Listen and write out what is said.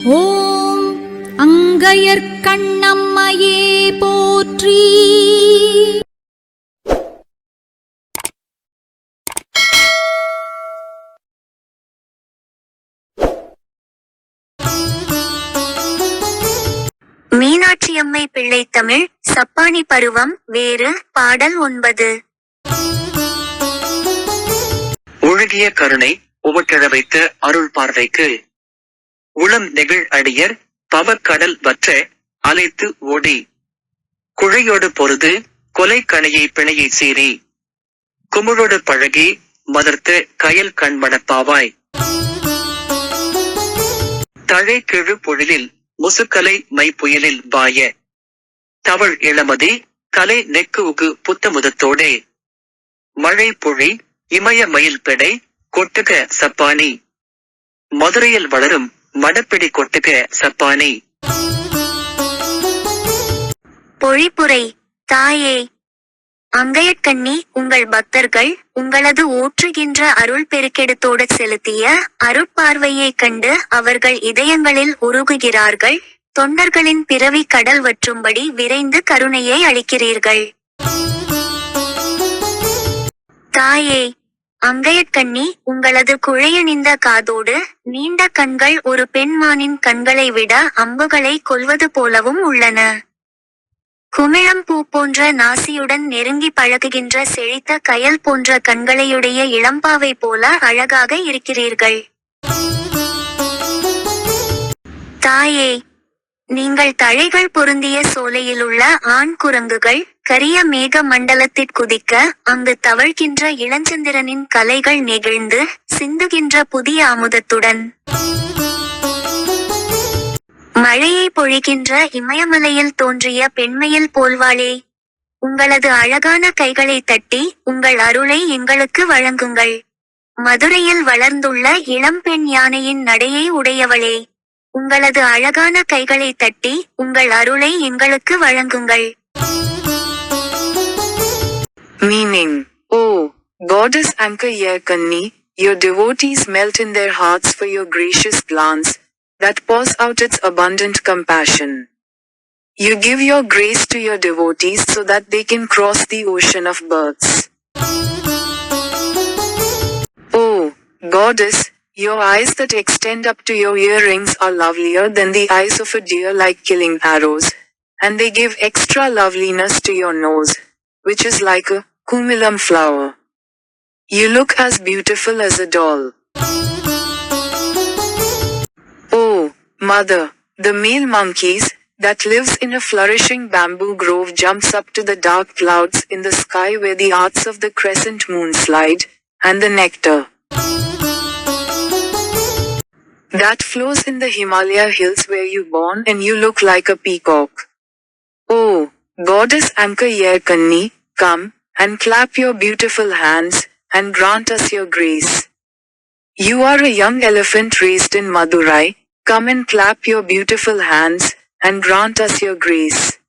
ஓம் அங்கையர்க்கண்ணம்மையே போற்றி. மீனாட்சியம்மை பிள்ளை தமிழ் சப்பானி பருவம் வேறு பாடல் ஒன்பது. ஒழுகிய கருணை உவட்டழ வைத்த அருள் பார்வைக்கு உளம் நெகிழ் அடியர் பவக்கடல் வற்ற அலைத்து ஓடி. குழையோடு பொருது கொலை கணையை பிணையை சீறி. குமுழோடு பழகி மதர்த்த கயல் கண்மணப்பாவாய் தழை கிழு பொழிலில் முசுக்கலை மைப்புயலில் பாய. தவள் இளமதி கலை நெக்கு உகு புத்தமுதத்தோடே. மழை பொழி இமய மயில் பெடை கொட்டுக சப்பானி. மதுரையில் வளரும் மடப்பிடி கொட்டுக சப்பானை. பொழிப்புரை தாயே. அங்கையற்கண்ணி உங்கள் பக்தர்கள் உங்களது ஊற்றுகின்ற அருள் பெருக்கெடுத்தோடு செலுத்திய அருட்பார்வையைக் கண்டு அவர்கள் இதயங்களில் உருகுகிறார்கள். தொண்டர்களின் பிறவி கடல் வற்றும்படி விரைந்து கருணையை அளிக்கிறீர்கள். தாயே. அங்கையற்கண்ணி உங்களது குழையணிந்த காதோடு நீண்ட கண்கள் ஒரு பெண்மானின் கண்களை விட அம்புகளை கொல்வது போலவும் உள்ளன. குமிழம் பூ போன்ற நாசியுடன் நெருங்கி பழகுகின்ற செழித்த கயல் போன்ற கண்களையுடைய இளம்பாவை போல அழகாக இருக்கிறீர்கள். தாயே நீங்கள் தழைகள் பொருந்திய சோலையிலுள்ள ஆண் குரங்குகள் கரிய மேக மண்டலத்திற் குதிக்க அங்கு தவழ்கின்ற இளஞ்சந்திரனின் கலைகள் நெகிழ்ந்து சிந்துகின்ற புதிய அமுதத்துடன் மழையை பொழிகின்ற இமயமலையில் தோன்றிய பெண்மையில் போல்வாளே. உங்களது அழகான கைகளை தட்டி உங்கள் அருளை எங்களுக்கு வழங்குங்கள். மதுரையில் வளர்ந்துள்ள இளம்பெண் யானையின் நடையை உடையவளே. உங்களது அழகான கைகளை தட்டி உங்கள் அருளை எங்களுக்கு வழங்குங்கள் Meaning, Oh, Goddess Anchor Yerkanni, your devotees melt in their hearts for your gracious glance, that pours out its abundant compassion. You give your grace to your devotees so that they can cross the ocean of births. Oh, Goddess, your eyes that extend up to your earrings are lovelier than the eyes of a deer like killing arrows, and they give extra loveliness to your nose, which is like a kumilam flower. You look as beautiful as a doll. Oh, mother, the male monkeys, that lives in a flourishing bamboo grove jumps up to the dark clouds in the sky where the arts of the crescent moon slide, and the nectar that flows in the Himalaya hills where you born and you look like a peacock. Oh, goddess Anchor Yerkanni, come, and clap your beautiful hands, and grant us your grace. You are a young elephant raised in Madurai, come and clap your beautiful hands, and grant us your grace.